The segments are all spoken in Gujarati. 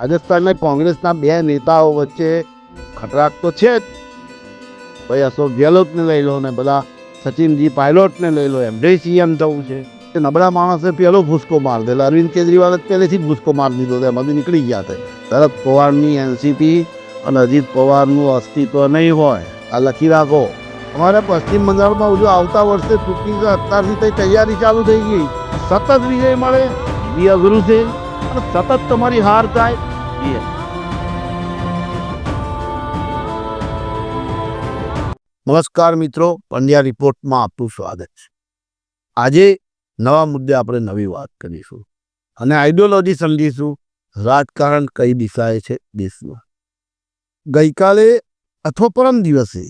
રાજસ્થાનના કોંગ્રેસના બે નેતાઓ વચ્ચે ખટરાક તો છે જ. ભાઈ અશોક ગેહલોતને લઈ લો ને બધા સચિનજી પાયલોટને લઈ લો એમને સીએમ થવું છે. એ નબળા માણસે પહેલો ભૂસકો માર દેલો. અરવિંદ કેજરીવાલે પહેલેથી જ ભૂસકો મારી દીધો એમાંથી નીકળી ગયા હતા શરદ પવારની એનસીપી અને અજીત પવારનું અસ્તિત્વ નહીં હોય. આ લખી રાખો. અમારે પશ્ચિમ બંગાળમાં હજુ આવતા વર્ષે ચૂંટણી અત્યારથી તૈયારી ચાલુ થઈ ગઈ. સતત વિજય મળે એ અઘરું છે. અને સતત તમારી હાર થાય. એ નમસ્કાર મિત્રો, પંડ્યા રિપોર્ટમાં આપનું સ્વાગત છે. આજે નવા મુદ્દે આપણે નવી વાત કરીશું અને આઈડિયોલોજી સમજીશું. રાજકારણ કઈ દિશાએ છે દેશમાં? ગઈકાલે અથવા પરમ દિવસે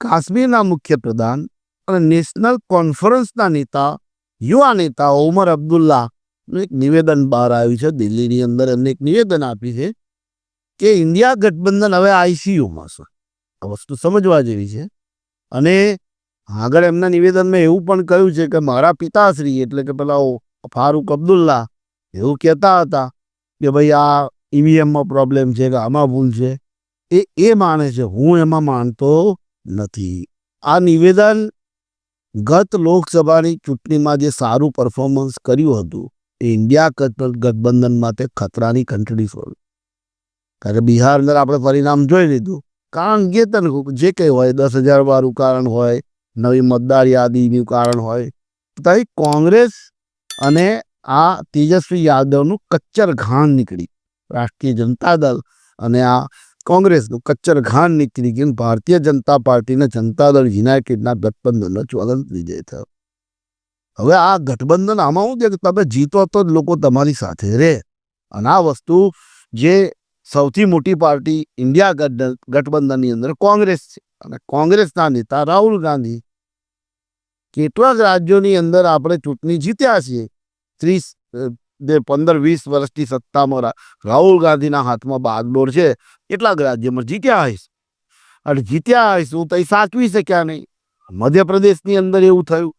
કાશ્મીરના મુખ્ય પ્રધાન અને નેશનલ કોન્ફરન્સના નેતા, યુવા નેતા ઓમર અબ્દુલ્લાનું એક નિવેદન બહાર આવ્યું છે, દિલ્હીની અંદર એમને એક નિવેદન આપ્યું છે કે ઇન્ડિયા ગઠબંધન હવે આઈસીયુમાં છે. આ વસ્તુ સમજવા જેવી છે. અને આગળ એમના નિવેદનમાં એવું પણ કહ્યું છે કે મારા પિતાશ્રી એટલે કે પેલા ફારૂક અબ્દુલ્લા એવું કહેતા હતા કે ભાઈ આ ઈવીએમમાં પ્રોબ્લેમ છે કે આમાં ભૂલ છે. એ એ માને છે, હું એમાં માનતો નથી. આ નિવેદન ગત લોકસભાની ચૂંટણીમાં જે સારું પરફોર્મન્સ કર્યું હતું એ ઇન્ડિયા ગઠ- ગઠબંધન માટે ખતરાની ઘંટડી સ્વરૂપ કારણ કે બિહાર અંદર આપણે પરિણામ જોઈ લીધું. કારણ કે જે કંઈ હોય, દસ હજાર વાળું કારણ હોય, નવી મતદાર યાદીનું કારણ હોય, તો કોંગ્રેસ અને આ તેજસ્વી યાદવનું કચ્ચર ઘાણ નીકળી. રાષ્ટ્રીય જનતા દળ અને આ કોંગ્રેસનું કચ્ચર ઘાણ નીકળી ગયું. ભારતીય જનતા પાર્ટીને જનતા દળ યુનાઇટેડના ગઠબંધનનો જ્વલંત વિજય થયો. હવે આ ગઠબંધન આમાં શું છે કે તમે જીતો તો જ લોકો તમારી સાથે રહે. અને આ વસ્તુ જે સૌથી મોટી પાર્ટી ઇન્ડિયા ગઠબંધનની અંદર કોંગ્રેસ છે. અને કોંગ્રેસના નેતા રાહુલ ગાંધી કેટલાક રાજ્યોની અંદર આપણે ચૂંટણી જીત્યા છીએ. ત્રીસ પંદર, વીસ વર્ષની સત્તામાં રાહુલ ગાંધીના હાથમાં બાગડોર છે. કેટલાક રાજ્યોમાં જીત્યા હઈશ. અને જીત્યા હઈશું તો એ સાચવી શક્યા નહીં. મધ્યપ્રદેશની અંદર એવું થયું.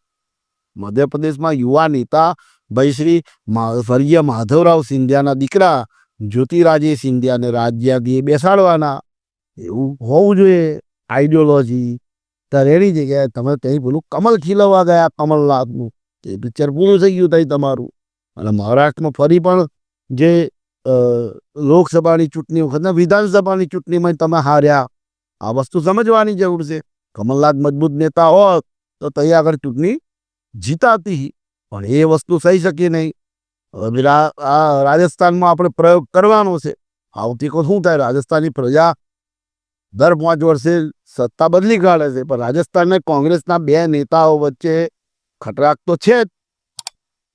મધ્યપ્રદેશમાં યુવા નેતા ભાઈ શ્રી સ્વર્ગીય માધવરાવ સિંધિયાના દીકરા જ્યોતિરાજે સિંધિયાને રાજ્યાથી બેસાડવાના. એવું હોવું જોઈએ. આઈડિયોલોજી ત્યારે એની જગ્યાએ તમે ત્યાં પેલું કમલ ખીલવવા ગયા કમલનાથનું. એ પિક્ચર પૂરું થઈ ગયું ત્યાં તમારું. અને મહારાષ્ટ્રમાં ફરી પણ જે લોકસભાની ચૂંટણી વખતના વિધાનસભાની ચૂંટણીમાં તમે હાર્યા. આ વસ્તુ સમજવાની જરૂર છે. કમલનાથ મજબૂત નેતા હોત તો ત્યાં આગળ ચૂંટણી જીતાતી, પણ એ વસ્તુ થઈ શકી નહીં. હવે આ રાજસ્થાનમાં આપણે પ્રયોગ કરવાનો છે. આવતી કો શું થાય? રાજસ્થાનની પ્રજા દર પાંચ વર્ષે સત્તા બદલી કાઢે છે. પણ રાજસ્થાનને કોંગ્રેસના બે નેતાઓ વચ્ચે ખટરાક તો છે જ.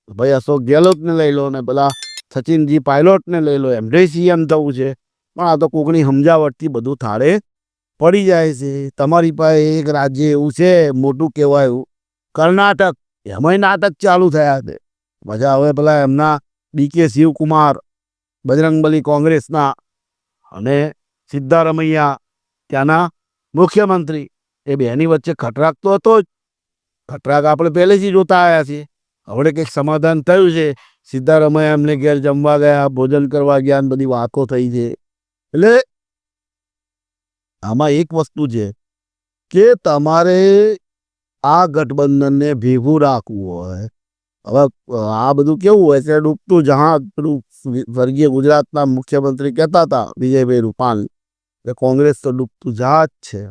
ભાઈ અશોક ગેહલોતને લઈ લો ને પેલા સચિનજી પાયલોટને લઈ લો. એમને સીએમ થવું છે. પણ આ તો કોકની સમજાવટથી બધું થાળે પડી જાય છે. તમારી પાસે એક રાજ્ય એવું છે, મોટું કહેવાયું. કર્ણાટક. એમાંય નાટક ચાલુ થયા છે. મજા હવે પેલા એમના ડીકે શિવકુમાર બજરંગબલી કોંગ્રેસના અને સિદ્ધારમૈયા, ત્યાંના મુખ્યમંત્રી, એ બેની વચ્ચે ખટરાક તો હતો જ. ખટરાક આપણે પહેલેથી જોતા આવ્યા છીએ. હવે કંઈક સમાધાન થયું છે. સિદ્ધારમૈયા એમને ઘેર જમવા ગયા, ભોજન કરવા ગયા બધી વાતો થઈ છે. એટલે આમાં એક વસ્તુ છે કે તમારે આ ગઠબંધનને ભેગું રાખવું હોય. હવે આ બધું કેવું હોય? છે, ડૂબતું જહાજ, પેલું સ્વર્ગીય ગુજરાતના મુખ્યમંત્રી કહેતા હતા, વિજયભાઈ રૂપાણી. કે કોંગ્રેસ તો ડૂબતું જહાજ છે.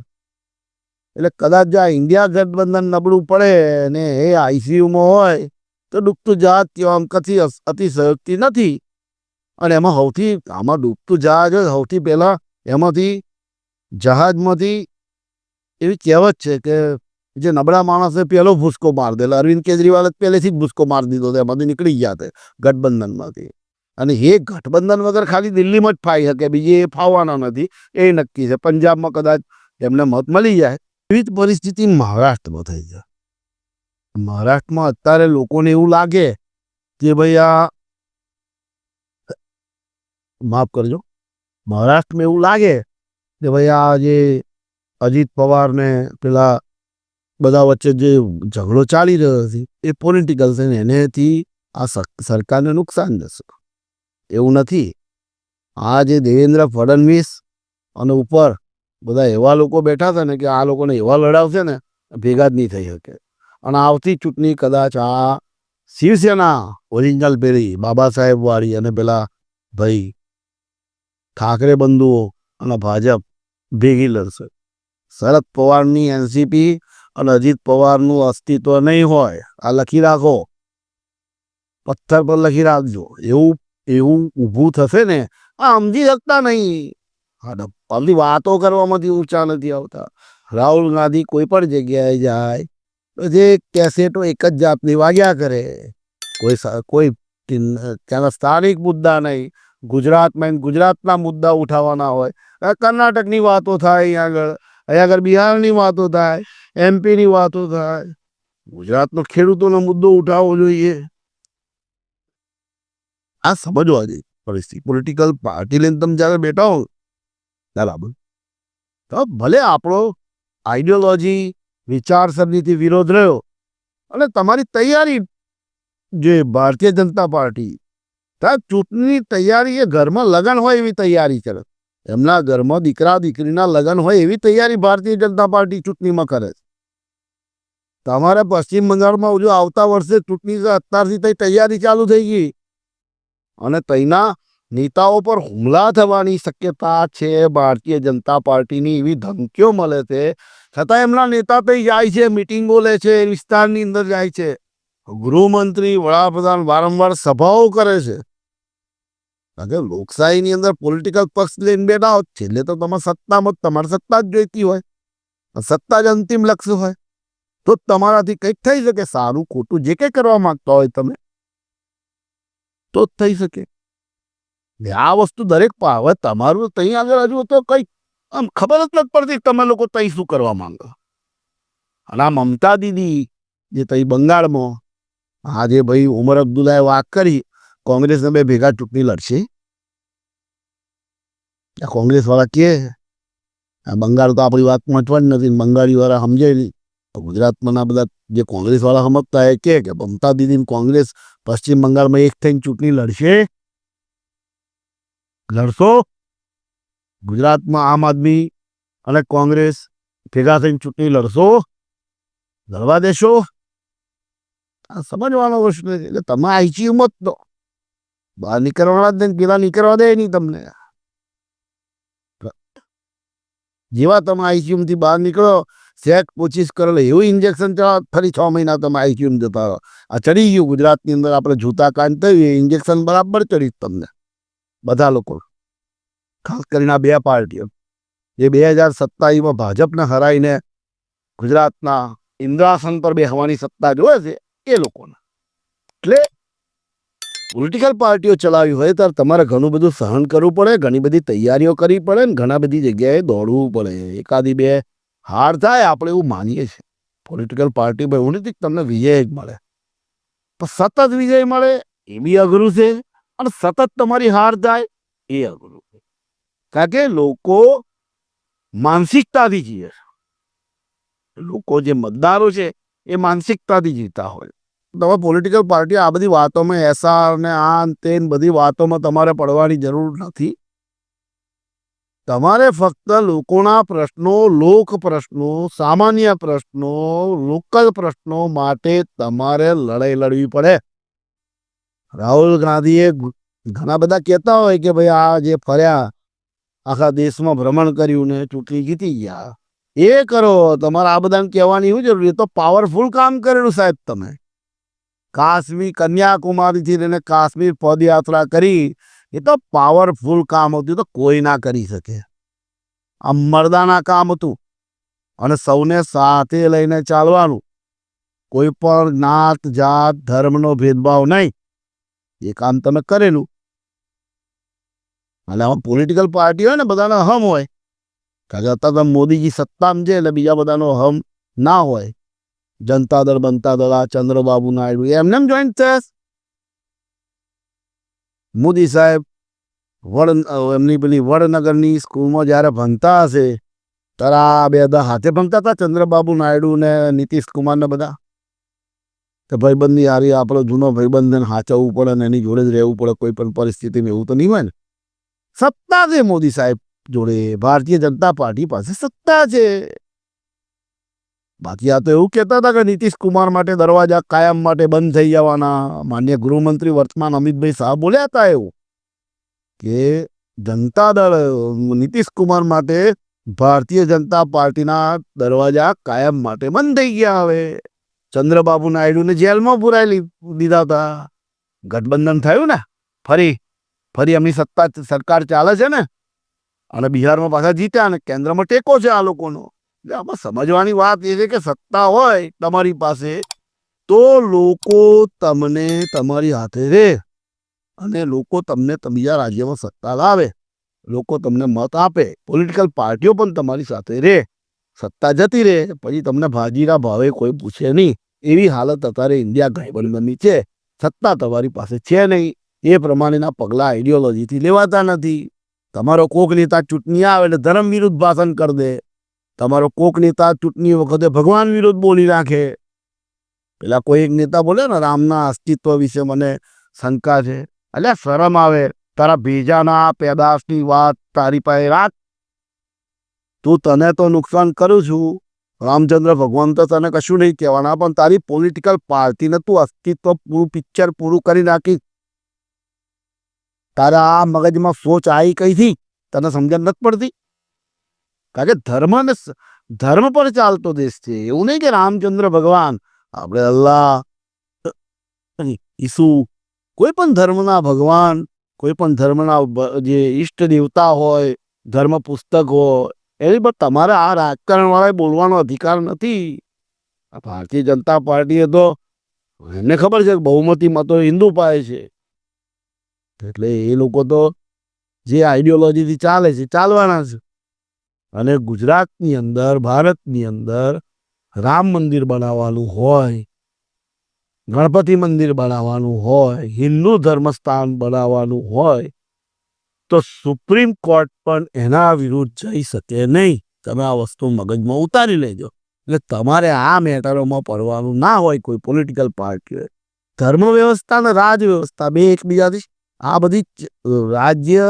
એટલે કદાચ જો આ ઇન્ડિયા ગઠબંધન નબળું પડે ને એ આઈસીયુમાં હોય, તો ડૂબતું જહાજ કહેવા કથી અતિશયોક્તિ નથી. અને એમાં સૌથી, આમાં ડૂબતું જહાજ હોય સૌથી પહેલાં એમાંથી જહાજમાંથી એવી કહેવત છે કે જે નબળા માણસે પહેલો ભૂસકો માર દેલો. અરવિંદ કેજરીવાલે પહેલેથી જ ભૂસકો માર દીધો હતો. એમાંથી નીકળી ગયા ગઠબંધનમાંથી. અને એ ગઠબંધન વગર ખાલી દિલ્હીમાં જ ફાઈ શકે. બીજી એ ફાવવાના નથી. એ નક્કી છે. પંજાબમાં કદાચ એમને મત મળી જાય. એવી જ પરિસ્થિતિ મહારાષ્ટ્રમાં થઈ જાય મહારાષ્ટ્રમાં અત્યારે લોકોને એવું લાગે કે ભાઈ આ માફ કરજો. મહારાષ્ટ્રમાં એવું લાગે કે ભાઈ આ જે અજીત પવાર ને પેલા બધા વચ્ચે જે ઝઘડો ચાલી રહ્યો છે, એ પોલિટિકલ છે ને એનેથી આ સર- સરકારને નુકસાન જશે. એવું નથી. આ જે દેવેન્દ્ર ફડણવીસ અને ઉપર બધા એવા લોકો બેઠા છે ને કે આ લોકોને એવા લડાવશે ને, ભેગા જ નહીં થઈ શકે. અને આવતી ચૂંટણી કદાચ આ શિવસેના ઓરિજિનલ પેરી બાબા સાહેબ વાળી અને પેલા ભાઈ ઠાકરે બંધુઓ અને ભાજપ ભેગી લડશે. શરદ પવારની એનસીપી અને અજીત પવારનું અસ્તિત્વ નહીં હોય, આ લખી રાખો. પથ્થર પર લખી રાખજો. એવું એવું ઊભું થશે ને, આ સમજી શકતા નહીં. હા ડબ્બાની વાતો કરવામાંથી ઊંચા નથી આવતા. રાહુલ ગાંધી કોઈ પણ જગ્યાએ જાય, તો જે કેસેટો એક જ જાતની વાગ્યા કરે. કોઈ કોઈ ત્યાંના સ્થાનિક મુદ્દા નહીં. ગુજરાતમાં, ગુજરાતના મુદ્દા ઉઠાવવાના હોય. કર્ણાટકની વાતો થાય અહીંયા આગળ અહીંયા આગળ બિહારની વાતો થાય. એમપીની વાતો થાય. ગુજરાતનો ખેડૂતોનો મુદ્દો ઉઠાવવો જોઈએ. આ સમજવા જે પરિસ્થિતિ. પોલિટિકલ પાર્ટી લઈને તમે જ્યારે બેઠા હો બરાબર તો ભલે આપણો આઈડિયોલોજી વિચારસરણીથી વિરોધ રહ્યો, અને તમારી તૈયારી જે ભારતીય જનતા પાર્ટી ત્યાં ચૂંટણી તૈયારી એ ઘરમાં લગન હોય એવી તૈયારી કરે. એમના ઘરમાં દીકરા દીકરીના લગન હોય એવી તૈયારી ભારતીય જનતા પાર્ટી ચૂંટણીમાં કરે છે. તમારે પશ્ચિમ બંગાળમાં જો આવતા વર્ષે ચૂંટણી અત્યારથી તઈ તૈયારી ચાલુ થઈ ગઈ. અને તઈના નેતાઓ પર હુમલા થવાની શક્યતા છે. ભારતીય જનતા પાર્ટીની એવી ધમકીઓ મળે છે. છતાં એમના નેતા તઈ જાય છે, મિટિંગો લે છે, વિસ્તારની અંદર જાય છે. ગૃહમંત્રી, વડાપ્રધાન વારંવાર સભાઓ કરે છે. કે લોકશાહીની અંદર પોલિટિકલ પક્ષ લઈને બેઠા હોત, છેલ્લે તો તમારે સત્તામાં તમારે સત્તા જ જોઈતી હોય. સત્તા જ અંતિમ લક્ષ્ય હોય. તો જ તમારાથી કંઈક થઈ શકે, સારું, ખોટું, જે કંઈ કરવા માંગતા હોય તમે, તો જ થઈ શકે. આ વસ્તુ દરેક હવે તમારું ત્યાં આગળ હજુ તો કંઈક આમ ખબર જ નથી પડતી તમે લોકો તઈ શું કરવા માંગો. અને આ મમતા દીદી જે તઈ બંગાળમાં, આ જે ભાઈ ઉમર અબ્દુલ્લાએ વાત કરી, કોંગ્રેસને બે ભેગા ચૂંટણી લડશે. કોંગ્રેસ વાળા કે બંગાળ તો આપણી વાત પહોંચવાની નથી, બંગાળીવાળા સમજે નહીં. ગુજરાતમાંના બધા જે કોંગ્રેસવાળા સમજતા એ કે કે મમતા દીદી કોંગ્રેસ પશ્ચિમ બંગાળમાં એક થઈને ચૂંટણી લડશે. લડશો? ગુજરાતમાં આમ આદમી અને કોંગ્રેસ ભેગા થઈને ચૂંટણી લડશો? લડવા દેશો? આ સમજવાનો પ્રશ્ન છે. એટલે તમે આઈચી મત દો બહાર નીકળવાના જ નહીં, પેલા નીકળવા દે નહીં તમને. જેવા તમે આઈસીયુમથી બહાર નીકળો સેટ પૂછીશ કરો એવું ઇન્જેક્શન ફરી છ મહિના તમે આઈસીયુ જતા રહો. આ ચડી ગયું ગુજરાતની અંદર, આપણે જૂતા કાંડ થયું એ ઇન્જેક્શન બરાબર ચડી તમને. બધા લોકો. ખાસ કરીને આ બે પાર્ટીઓ. જે બે હજાર સત્તાવીસમાં ભાજપને હરાઈને ગુજરાતના ઇન્દ્રાસન પર બેસવાની સત્તા જોવે છે, એ લોકોને. એટલે પોલિટિકલ પાર્ટીઓ ચલાવી હોય ત્યારે તમારે ઘણું બધું સહન કરવું પડે, ઘણી બધી તૈયારીઓ કરવી પડે ને ઘણા બધી જગ્યાએ દોડવું પડે. એકાદી બે હાર થાય, આપણે એવું માનીએ છીએ. પોલિટિકલ પાર્ટીમાં એવું નથી તમને વિજય જ મળે. પણ સતત વિજય મળે એ બી અઘરું છે અને સતત તમારી હાર થાય એ અઘરું છે. કારણ કે લોકો માનસિકતાથી જીવે લોકો જે મતદારો છે એ માનસિકતાથી જીતા હોય. તમે પોલિટિકલ પાર્ટી આ બધી વાતોમાં એસઆર ને આ તે બધી વાતોમાં તમારે પડવાની જરૂર નથી. તમારે ફક્ત લોકોના પ્રશ્નો, લોક પ્રશ્નો, સામાન્ય પ્રશ્નો, લોકલ પ્રશ્નો માટે તમારે લડાઈ લડવી પડે. રાહુલ ગાંધીએ ઘણા બધા કહેતા હોય કે ભાઈ આ જે ફર્યા, આખા દેશમાં ભ્રમણ કર્યું ને ચૂંટણી જીતી ગયા. એ કરો, તમારે આ બધાને કહેવાની શું જરૂરી તો પાવરફુલ કામ કરેલું સાહેબ તમે. કાશ્મીર કન્યાકુમારીથી લઈને કાશ્મીર પદયાત્રા કરી એ તો પાવરફુલ કામ હતું તો કોઈ ના કરી શકે. આ મર્દાના કામ હતું. અને સૌને સાથે લઈને ચાલવાનું. કોઈ પણ જ્ઞાત, જાત, ધર્મનો ભેદભાવ નહીં. એ કામ તમે કરેલું. એટલે આમાં પોલિટિકલ પાર્ટી હોય ને, બધાનો હમ હોય. કારણ કે અત્યારે મોદીજી સત્તામાં છે, એટલે બીજા બધાનો હમ ના હોય. જનતા દળ, બનતા દળ, આ ચંદ્રબાબુ નાયડુ, એમને એમ જોઈન્ટ થયા. મોદી સાહેબ વડ એમની પેલી વડનગરની સ્કૂલમાં જ્યારે ભણતા હશે, ત્યારે આ બે બધા હાથે ભણતા હતા ચંદ્રબાબુ નાયડુ ને નીતિશ કુમાર ને બધા? તો ભાઈબંધની હારી આપણો જૂનો ભાઈબંધને હાચવવું પડે ને એની જોડે જ રહેવું પડે, કોઈ પણ પરિસ્થિતિમાં એવું તો નહીં હોય ને? સત્તા છે મોદી સાહેબ જોડે. ભારતીય જનતા પાર્ટી પાસે સત્તા છે. બાકી આ તો એવું કહેતા હતા કે નીતિશ કુમાર માટે દરવાજા કાયમ માટે બંધ થઈ જવાના. માન્ય ગૃહમંત્રી વર્તમાન અમિતભાઈ શાહ બોલ્યા હતા એવું કે જનતા દળ, નીતિશ કુમાર માટે ભારતીય જનતા પાર્ટીના દરવાજા કાયમ માટે બંધ થઈ ગયા હવે. ચંદ્રબાબુ નાયડુને જેલમાં પુરાઈ દીધા હતા. ગઠબંધન થયું ને, ફરી ફરી એમની સત્તા, સરકાર ચાલે છે ને? અને બિહારમાં પાછા જીત્યા ને કેન્દ્રમાં ટેકો છે આ લોકોનો. એટલે આમાં સમજવાની વાત એ છે કે સત્તા હોય તમારી પાસે, તો લોકો તમને તમારી હાથે રે અને લોકો તમને તમીજા રાજ્યમાં સત્તા લાવે. લોકો તમને મત આપે. પોલિટિકલ પાર્ટીઓ પણ તમારી સાથે રહે સત્તા જતી રહે, પછી તમને ભાજીના ભાવે કોઈ પૂછે નહીં. એવી હાલત અત્યારે ઇન્ડિયા ગઠબંધનની છે. સત્તા તમારી પાસે છે નહીં. એ પ્રમાણેના પગલાં આઈડિયોલોજીથી લેવાતા નથી. તમારો કોક નેતા ચૂંટણી આવે એટલે ધર્મ વિરુદ્ધ ભાષણ કરી દે. તમારો કોક નેતા ચૂંટણી વખતે ભગવાન વિરુદ્ધ બોલી નાખે પેલા કોઈ એક નેતા બોલે ને, રામના અસ્તિત્વ વિશે મને શંકા છે. એટલે શરમ આવે, તારા ભેજાના પેદાશની વાત તારી પાસે રાખ. તું તને તો નુકસાન કરું છું. રામચંદ્ર ભગવાન તો તને કશું નહીં કહેવાના, પણ તારી પોલિટિકલ પાર્ટીને તું અસ્તિત્વ પૂરું પિક્ચર પૂરું કરી નાખી તારા આ મગજમાં સોચ આવી કઈથી? તને સમજણ નથી પડતી? કારણ કે ધર્મ ને ધર્મ પર ચાલતો દેશ છે. એવું નહીં કે રામચંદ્ર ભગવાન, આપણે અલ્લાહ ઈસુ, કોઈ પણ ધર્મના ભગવાન, કોઈ પણ ધર્મના જે ઈષ્ટ દેવતા હોય, ધર્મ પુસ્તક હોય, એની પર તમારે આ રાજકારણ વાળાએ બોલવાનો અધિકાર નથી. આ ભારતીય જનતા પાર્ટીએ તો, એમને ખબર છે કે બહુમતી મતો હિન્દુ પાય છે. એટલે એ લોકો તો જે આઈડિયોલોજીથી ચાલે છે, ચાલવાના છે. અને ગુજરાતની અંદર, ભારતની અંદર રામ મંદિર બનાવવાનું હોય, ગણપતિ મંદિર બનાવવાનું હોય, હિન્દુ ધર્મસ્થાન બનાવવાનું હોય, તો સુપ્રીમ કોર્ટ પણ એના વિરુદ્ધ જઈ શકે નહીં. તમે આ વસ્તુ મગજમાં ઉતારી લેજો. એટલે તમારે આ મેટરોમાં પડવાનું ના હોય કોઈ પોલિટિકલ પાર્ટીએ ધર્મ વ્યવસ્થા અને રાજ વ્યવસ્થા બે એકબીજાથી આ બધી રાજ્ય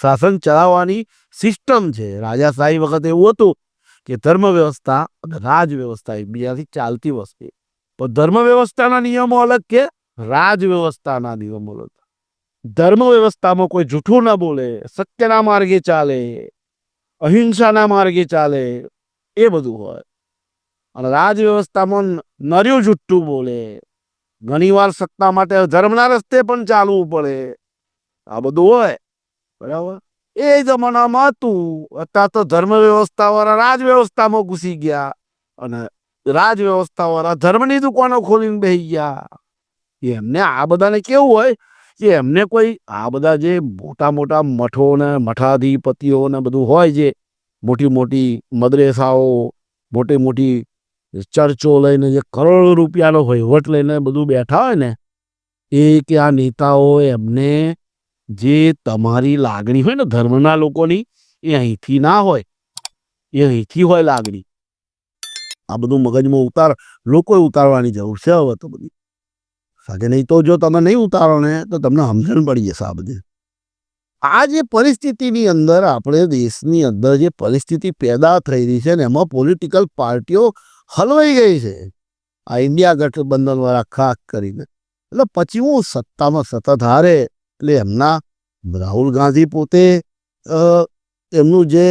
શાસન ચલાવવાની સિસ્ટમ છે. રાજાશાહી વખતે એવું હતું કે ધર્મ વ્યવસ્થા અને રાજ વ્યવસ્થા એકબીજાથી ચાલતી વસ્તુ. પણ ધર્મ વ્યવસ્થાના નિયમો અલગ કે રાજ વ્યવસ્થાના નિયમો અલગ? ધર્મ વ્યવસ્થામાં કોઈ જૂઠું ના બોલે, સત્યના માર્ગે ચાલે, અહિંસાના માર્ગે ચાલે, એ બધું હોય. અને રાજ વ્યવસ્થામાં નર્યું જુઠ્ઠું બોલે. ઘણીવાર સત્તા માટે ધર્મના રસ્તે પણ ચાલવું પડે. આ બધું હોય. બરાબર? એ જમાનામાં હતું અત્યારે તો ધર્મ વ્યવસ્થા વાળા રાજ વ્યવસ્થામાં ઘૂસી ગયા અને રાજ વ્યવસ્થા વાળા ધર્મની દુકાનો ખોલીને બેસી ગયા. એમને આ બધાને કેવું હોય કે એમને કોઈ આ બધા જે મોટા મોટા મઠો ને મઠાધિપતિઓ ને બધું હોય જે મોટી મોટી મદ્રેસાઓ, મોટી મોટી ચર્ચો લઈને જે કરોડો રૂપિયાનો વહીવટ લઈને બધું બેઠા હોય ને, એ કે આ નેતાઓ એમને જે તમારી લાગણી હોય ને ધર્મના લોકોની, એ અહીંથી ના હોય. એ અહીંથી હોય લાગણી. આ બધું મગજમાં ઉતાર, લોકોએ ઉતારવાની જરૂર છે હવે તો બધી. સાથે નહીં તો જો તમે નહીં ઉતારો ને, તો તમને સમજણ પડી જશે આ બધી. આ જે પરિસ્થિતિની અંદર આપણે દેશની અંદર જે પરિસ્થિતિ પેદા થઈ રહી છે ને, એમાં પોલિટિકલ પાર્ટીઓ હલવાઈ ગઈ છે. આ ઇન્ડિયા ગઠબંધન વાળા ખાસ કરીને. એટલે પછી હું સત્તામાં સતત હારે એટલે એમના રાહુલ ગાંધી પોતે એમનું જે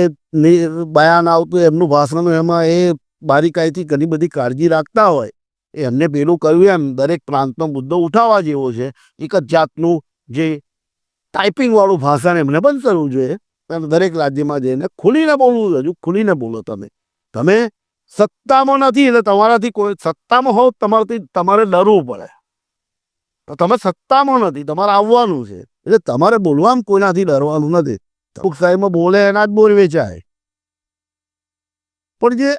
બયાન આવતું, એમનું ભાષણ એમાં એ બારીકાઈથી ઘણી બધી કાળજી રાખતા હોય. એમને પેલું કહ્યું એમ, દરેક પ્રાંતનો મુદ્દો ઉઠાવવા જેવો છે. એક જ જાતનું જે ટાઈપિંગ વાળું ભાષણ એમને બંધ કરવું જોઈએ. અને દરેક રાજ્યમાં જઈને ખુલીને બોલવું. હજુ ખુલીને બોલો તમે. તમે સત્તામાં નથી, એટલે તમારાથી કોઈ સત્તામાં હોવ તમારાથી, તમારે ડરવું પડે. તમે સત્તામાં નથી, તમારે આવવાનું છે. એટલે તમારે બોલવામાં કોઈનાથી ડરવાનું નથી. લોકશાહીમાં બોલે એના જ બોલ વેચાય. પણ જે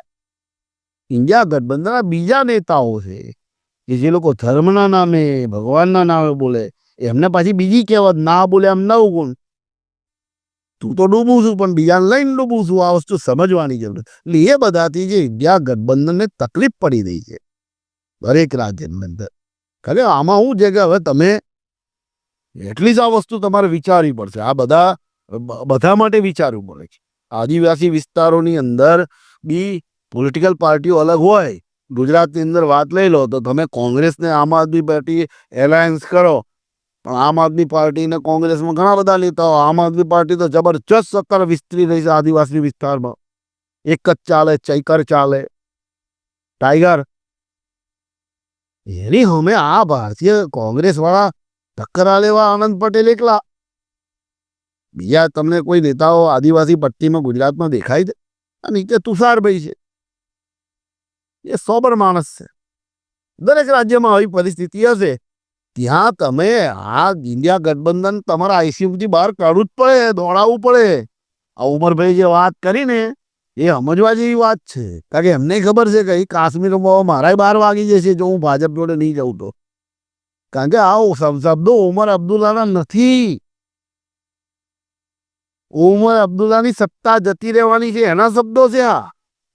ઇન્ડિયા ગઠબંધનના બીજા નેતાઓ છે, કે જે લોકો ધર્મના નામે, ભગવાનના નામે બોલે, એમને પાછી બીજી કહેવત, ના બોલે એમ નવ ગુણ તું તો ડૂબું છું, પણ બીજાને લઈને ડૂબું છું, આ વસ્તુ સમજવાની જરૂર એટલે એ બધાથી જે ઇન્ડિયા ગઠબંધનને તકલીફ પડી રહી છે, દરેક રાજ્યની અંદર. કારણ આમાં શું છે કે હવે તમે એટલી જ આ વસ્તુ તમારે વિચારવી પડશે. આ બધા બધા માટે વિચારવું પડે છે. આદિવાસી વિસ્તારોની અંદર બી પોલિટિકલ પાર્ટીઓ અલગ હોય, ગુજરાતની અંદર વાત લઈ લો તો તમે કોંગ્રેસને આમ આદમી પાર્ટી એલાયન્સ કરો. પણ આમ આદમી પાર્ટી ને કોંગ્રેસમાં ઘણા બધા નેતાઓ, આમ આદમી પાર્ટી તો જબરજસ્ત સત્તર વિસ્તરી રહી છે આદિવાસી વિસ્તારમાં. એક જ ચાલે, ચૈકર ચાલે. ટાઈગર એની હમે આ ભારતીય કોંગ્રેસ વાળા ટક્કરા લેવા આનંદ પટેલ એકલા. બીજા તમને કોઈ નેતાઓ આદિવાસી પટ્ટીમાં ગુજરાતમાં દેખાય છે? આ નીચે તુષારભાઈ છે. એ સોબર માણસ છે. દરેક રાજ્યમાં આવી પરિસ્થિતિ હશે. ત્યાં તમે આ ઇન્ડિયા ગઠબંધન તમારા આઈસીયુથી બહાર કાઢવું જ પડે, દોડાવવું પડે. આ ઉમરભાઈ જે વાત કરી ને એ સમજવા જેવી વાત છે. કારણ કે એમને ખબર છે કે કાશ્મીર કાશ્મીરમાં મારા બાર વાગી જશે જો હું ભાજપ જોડે નહીં જાઉં તો. કારણ કે આ શબ્દો ઉમર અબ્દુલ્લાના નથી. ઉમર અબ્દુલ્લાની સત્તા જતી રહેવાની છે. એના શબ્દો છે આ.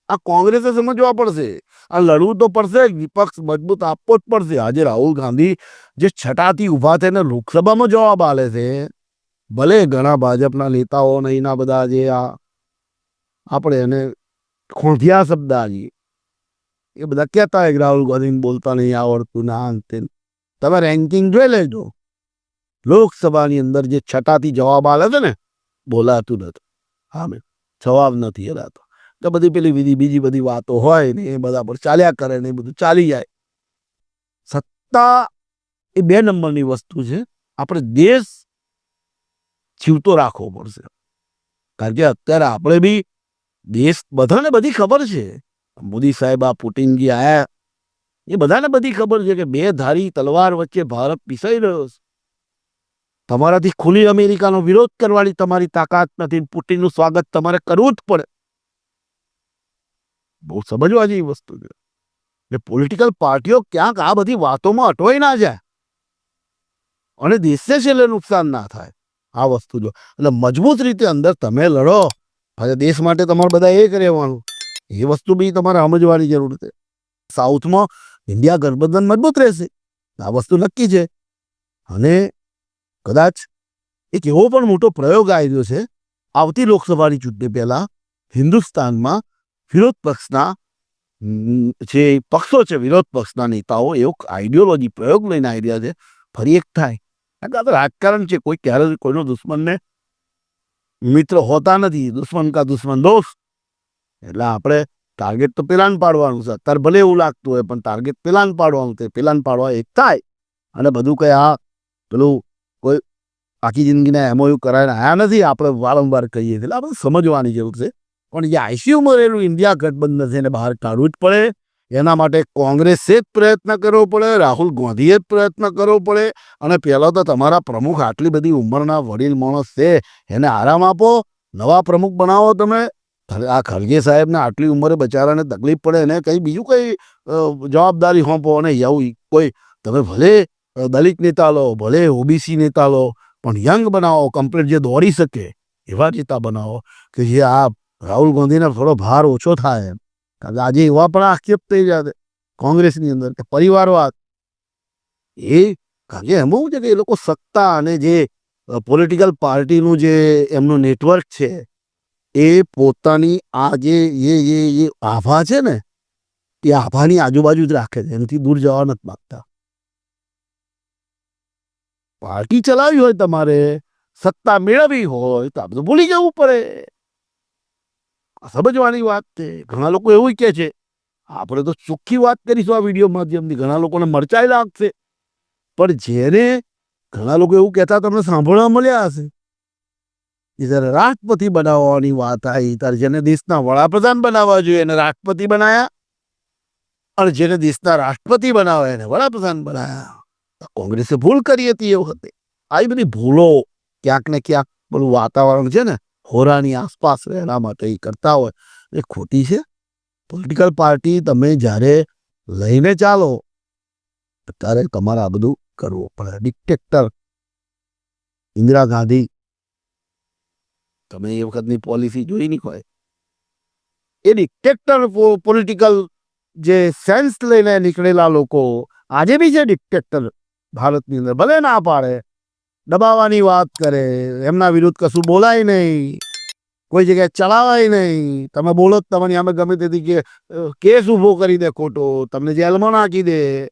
આ કોંગ્રેસે સમજવા પડશે. આ લડવું તો પડશે. વિપક્ષ મજબૂત આપવો જ પડશે. આજે રાહુલ ગાંધી જે છટાથી ઊભા થઈને લોકસભામાં જવાબ આલે છે. ભલે ઘણા ભાજપના નેતાઓ નહીં ના બધા જે આ આપણે એને ખૂંધિયા શબ્દ આવીએ એ બધા કહેતા હોય રાહુલ ગાંધીને બોલતા નહીં આવડતું ના અંતે તેમ. રેન્કિંગ જોઈ લેજો. લોકસભાની અંદર જે છટાથી જવાબ આવે છે ને, બોલાતું નથી. હા મેં જવાબ નથી હલાતો તો બધી પેલી બીજી બીજી બધી વાતો હોય ને, એ બધા પર ચાલ્યા કરે ને, એ બધું ચાલી જાય. સત્તા એ બે નંબરની વસ્તુ છે. આપણે દેશ જીવતો રાખવો પડશે. કારણ કે અત્યારે આપણે બી દેશ બધાને બધી ખબર છે. મોદી સાહેબ આ પુટિનજી આયા. એ બધાને બધી ખબર છે કે બે ધારી તલવાર વચ્ચે ભારત પીસાઈ રહ્યો છે. તમારાથી ખુલ્લી અમેરિકાનો વિરોધ કરવાની તમારી તાકાત નથી પુટિનનું સ્વાગત તમારે કરવું જ પડે. બહુ સમજવા જેવી વસ્તુ છે. એટલે પોલિટિકલ પાર્ટીઓ ક્યાંક આ બધી વાતોમાં અટવાઈ ના જાય. અને દેશને છેલ્લે નુકસાન ના થાય. આ વસ્તુ જો, એટલે મજબૂત રીતે અંદર તમે લડો. હવે દેશ માટે તમારે બધા એ રહેવાનું એ વસ્તુ બી તમારે સમજવાની જરૂર છે. સાઉથમાં ઇન્ડિયા ગઠબંધન મજબૂત રહેશે. આ વસ્તુ નક્કી છે. અને કદાચ એક એવો પણ મોટો પ્રયોગ આવ્યો છે. આવતી લોકસભાની ચૂંટણી પહેલા હિન્દુસ્તાનમાં વિરોધ પક્ષના જે પક્ષો છે, વિરોધ પક્ષના નેતાઓ એવો આઈડિયોલોજી પ્રયોગ લઈને આવી રહ્યા છે. ફરી એક થાય. કારણ કે તો રાજકારણ છે. કોઈ ક્યારે કોઈનો દુશ્મનને મિત્ર હોતા નથી, દુશ્મન કા દુશ્મન દોસ્ત. એટલે આપણે ટાર્ગેટ તો પેલાન પાડવાનું છે, અત્યારે ભલે એવું લાગતું હોય, પણ ટાર્ગેટ પેલાન પાડવાનું છે. પેલાન પાડવા એક થાય. અને બધું કંઈ આ પેલું કોઈ આખી જિંદગીના એમઓયુ કરાવીને આયા નથી, આપણે વારંવાર કહીએ એટલે આપણે સમજવાની જરૂર છે. પણ જે આઈસીયુમાં રહેલું ઇન્ડિયા ગઠબંધન છે, એને બહાર કાઢવું જ પડે. એના માટે કોંગ્રેસે જ પ્રયત્ન કરવો પડે, રાહુલ ગાંધીએ જ પ્રયત્ન કરવો પડે. અને પહેલાં તો તમારા પ્રમુખ આટલી બધી ઉંમરના વડીલ માણસ છે, એને આરામ આપો, નવા પ્રમુખ બનાવો તમે. આ ખરગે સાહેબને આટલી ઉંમરે બચારાને તકલીફ પડે, એને કંઈ બીજું કંઈ જવાબદારી સોંપો અને એવું કોઈ, તમે ભલે દલિત નેતા લો, ભલે ઓબીસી નેતા લો, પણ યંગ બનાવો, કમ્પ્લીટ જે દોડી શકે, એવા નેતા બનાવો કે જે આ રાહુલ ગાંધીને થોડો ભાર ઓછો થાય એમ. આજે એવા પણ આક્ષેપ થઈ જાય છે કોંગ્રેસની અંદર કે પરિવારવાદ. એ કારણ કે એમાં છે કે એ લોકો સત્તા અને જે પોલિટિકલ પાર્ટીનું જે એમનું નેટવર્ક છે, એ પોતાની આ જે એ એ આભા છે ને, એ આભાની આજુબાજુ જ રાખે છે. એનાથી દૂર જવા નથી માગતા. પાર્ટી ચલાવી હોય તમારે, સત્તા મેળવવી હોય તો આ બધું ભૂલી જવું પડે. સમજવાની વાત છે. ઘણા લોકો એવું કહે છે, આપણે તો ચોખ્ખી વાત કરીશું આ વીડિયો માધ્યમથી. ઘણા લોકોને મરચાઈ લાગશે. પણ જેને ઘણા લોકો એવું કહેતા તમને સાંભળવા મળ્યા હશે, એ જ્યારે રાષ્ટ્રપતિ બનાવવાની વાત આવી ત્યારે જેને દેશના વડાપ્રધાન બનાવવા જોઈએ એને રાષ્ટ્રપતિ બનાવ્યા અને જેને દેશના રાષ્ટ્રપતિ બનાવે એને વડાપ્રધાન બનાવ્યા કોંગ્રેસે ભૂલ કરી હતી એ વખતે. આવી બધી ભૂલો ક્યાંક ને ક્યાંક પેલું વાતાવરણ છે ને હોરાની આસપાસ રહે માટે એ કરતા હોય. એ ખોટી છે. પોલિટિકલ પાર્ટી તમે જ્યારે લઈને ચાલો, ત્યારે તમારે આ બધું કરવું પડે. ડિક્ટેક્ટર ઇન્દિરા ગાંધી, તમે એ વખતની પોલિસી જોઈ નહીં હોય. એ ડિક્ટેક્ટર પોલિટિકલ જે સેન્સ લઈને નીકળેલા લોકો, આજે બી છે ડિક્ટેક્ટર ભારતની અંદર ભલે ના પાડે દબાવવાની વાત કરે. એમના વિરુદ્ધ કશું બોલાય નહીં. કોઈ જગ્યાએ ચલાવાય નહીં. તમે બોલો જ તમારી અમે ગમે તેથી કે કેસ ઊભો કરી દે ખોટો. તમને જેલમાં નાખી દે.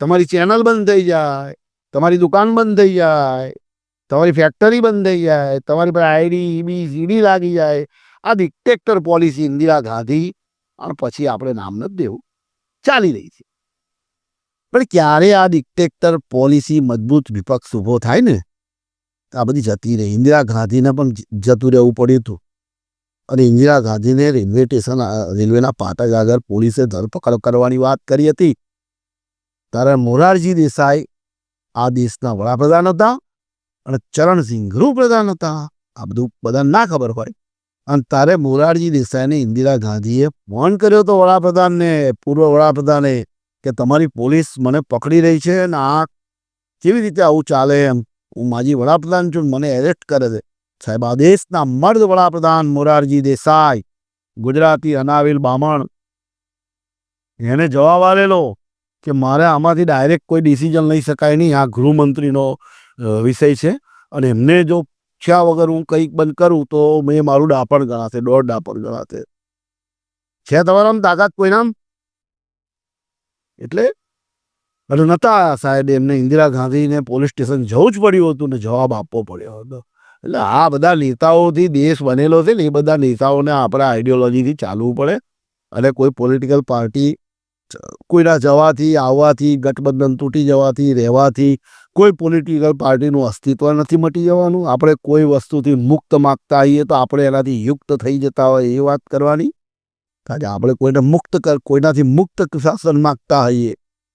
તમારી ચેનલ બંધ થઈ જાય. તમારી દુકાન બંધ થઈ જાય. તમારી ફેક્ટરી બંધ થઈ જાય. તમારી પર આઈડી બી સીડી લાગી જાય. આ ડિક્ટેક્ટર પોલિસી ઇન્દિરા ગાંધી. અને પછી આપણે નામ નથી દેવું. ચાલી રહી છે. પણ ક્યારે આ ડિક્ટેક્ટર પોલિસી મજબૂત વિપક્ષ ઊભો થાય ને? આ બધી જતી રહી. ઇન્દિરા ગાંધીને પણ જતું રહેવું પડ્યું હતું. અને ઇન્દિરા ગાંધીને રેલવે સ્ટેશન રેલવેના પાટક આગળ પોલીસે ધરપકડ કરવાની વાત કરી હતી. ત્યારે મોરારજી દેસાઈ આ દેશના વડાપ્રધાન હતા અને ચરણસિંહ ગૃહપ્રધાન હતા. આ બધું બધાને ના ખબર હોય. અને તારે મોરારજી દેસાઈને ઇન્દિરા ગાંધીએ ફોન કર્યો હતો વડાપ્રધાનને, પૂર્વ વડાપ્રધાને કે તમારી પોલીસ મને પકડી રહી છે અને આ કેવી રીતે આવું ચાલે એમ? હું માજી વડાપ્રધાન છું મને એરેસ્ટ કરે છે. સાહેબ, આ દેશના મર્દ વડાપ્રધાન મોરારજી દેસાઈ, ગુજરાતી અનાવિલ બામણ. એને જવાબ આવેલો કે મારે આમાંથી ડાયરેક્ટ કોઈ ડિસિઝન લઈ શકાય નહીં. આ ગૃહમંત્રીનો વિષય છે અને એમને જો પૂછ્યા વગર હું કંઈક બંધ કરું તો મેં મારું ડાપણ ગણાશે, દોઢ ડાપણ ગણાશે. છે તમારામાં તાકાત કોઈનામ એટલે અને નતા સાહેબ એમને ઇન્દિરા ગાંધીને પોલીસ સ્ટેશન જવું જ પડ્યું હતું ને જવાબ આપવો પડ્યો હતો. એટલે આ બધા નેતાઓથી દેશ બનેલો છે ને એ બધા નેતાઓને આપણા આઈડિયોલોજીથી ચાલવું પડે અને કોઈ પોલિટિકલ પાર્ટી કોઈના જવાથી, આવવાથી, ગઠબંધન તૂટી જવાથી, રહેવાથી કોઈ પોલિટિકલ પાર્ટીનું અસ્તિત્વ નથી મટી જવાનું. આપણે કોઈ વસ્તુથી મુક્ત માગતા આવીએ તો આપણે એનાથી યુક્ત થઈ જતા હોય એ વાત કરવાની. કારણ કે આપણે કોઈને મુક્ત કર, કોઈનાથી મુક્ત શાસન માગતા હોઈએ,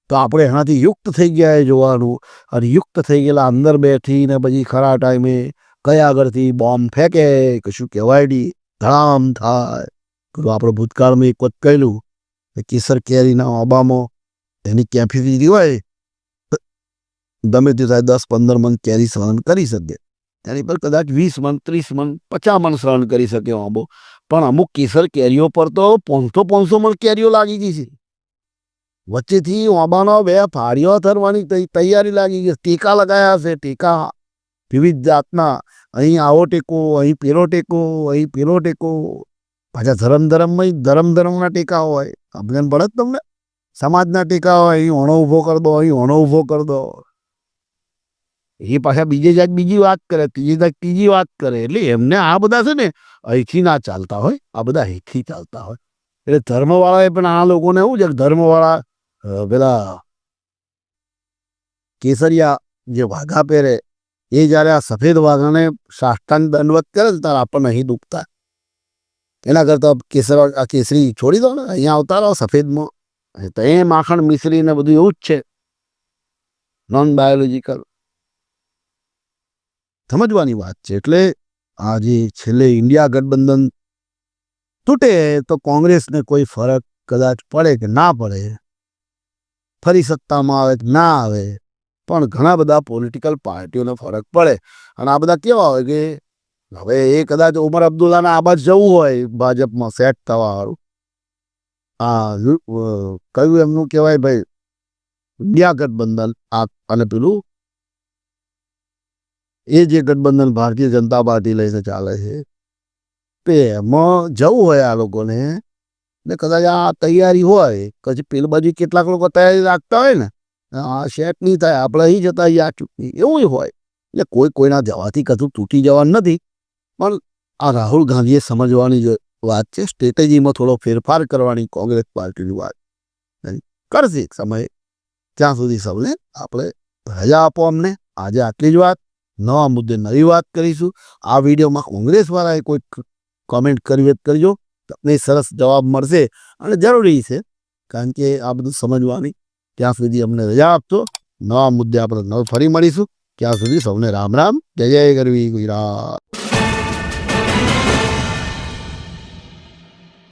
તો આપણે એનાથી યુક્ત થઈ ગયા જોવાનું. અને યુક્ત થઈ ગયેલા અંદર બેઠીને પછી ખરા ટાઈમે કયા આગળથી બોમ્બ ફેંકે, કશું કહેવાય નહીં, ધડામ થાય. પેલું આપણે ભૂતકાળમાં એક વખત કહેલું કે કેસર કેરીના ઓબામો એની કેફી હોય? તો ગમે તે થાય દસ પંદર મન કેરી સહન કરી શકે. એની પર કદાચ વીસ મન ત્રીસ મન પચાસ મન સહન કરી શકે આંબો પણ અમુક કેસર કેરીઓ પર તો પાંચસો પાંચસો મણ કેરીઓ લાગી ગઈ છે. વચ્ચેથી ઓબાનો બે ફાળીઓ થરવાની તૈયારી લાગી ગઈ. ટેકા લગાયા છે, ટેકા. વિવિધ જાતના. અહીં આવો ટેકો, અહીં પેલો ટેકો, અહીં પેલો ટેકો. પાછા ધરમ ધરમમાં ધરમ ધરમના ટેકા હોય. આપણે પડે જ તમને? સમાજના ટેકા હોય, અહીં ઓણો ઊભો કરી દો, અહીં ઓણો ઊભો કરી દો. એ પાછા બીજે જાત બીજી વાત કરે, ત્રીજી જાત ત્રીજી વાત કરે. એટલે એમને આ બધા છે ને અહીંથી ના ચાલતા હોય, આ બધા અહીંથી ચાલતા હોય. એટલે ધર્મવાળાએ પણ આ લોકોને એવું છે કે ધર્મવાળા પેલા કેસરિયા જે વાઘા પહેરે, એ જ્યારે આ સફેદ વાઘાને સાષ્ટાંગ દંડવત કરે છે, ત્યારે આપણને અહીં દુખતા. એના કરતાં કેસર, આ કેસરી છોડી દો ને, અહીંયા આવતા રહો સફેદમાં. તો એ માખણ મિશ્રી ને બધું એવું જ છે. નોન બાયોલોજીકલ સમજવાની વાત છે. એટલે આ જે છેલ્લે ઇન્ડિયા ગઠબંધન તૂટે તો કોંગ્રેસને કોઈ ફરક કદાચ પડે કે ના પડે? ફરી સત્તામાં આવે કે ના આવે? પણ ઘણા બધા પોલિટિકલ પાર્ટીઓને ફરક પડે. અને આ બધા કેવા હોય કે હવે એ કદાચ ઉમર અબ્દુલ્લાને આ બાજુ જવું હોય ભાજપમાં સેટ થવાવાળું. આ કયું એમનું કહેવાય ભાઈ? ઇન્ડિયા ગઠબંધન, આ, અને પેલું એ જે ગઠબંધન ભારતીય જનતા પાર્ટી લઈને ચાલે છે, તે એમાં જવું હોય આ લોકોને ને કદાચ આ તૈયારી હોય, પછી પેલી બાજુ કેટલાક લોકો તૈયારી રાખતા હોય ને આ સેટ નહીં થાય, આપણે અહીં જતા આ ચૂંટણી, એવું હોય. એટલે કોઈ કોઈના જવાથી કશું તૂટી જવાનું નથી, પણ આ રાહુલ ગાંધીએ સમજવાની વાત છે, સ્ટ્રેટેજીમાં થોડો ફેરફાર કરવાની કોંગ્રેસ પાર્ટીની વાત કરશે સમયે, ત્યાં સુધી સૌને આપણે રજા આપો અમને. આજે આટલી જ વાત. નવા મુદ્દે નવી વાત કરીશું. આ વિડીયોમાં કોંગ્રેસવાળાએ કોઈ કોમેન્ટ કરવી કરજો. તમને સરસ જવાબ મળશે અને જરૂરી છે, કારણ કે આ બધું સમજવાની. ત્યાં સુધી અમને રજા આપજો. નવા મુદ્દે આપણે ફરી મળીશું. ત્યાં સુધી સૌને રામ રામ જય જય કરવી ગુજરાત.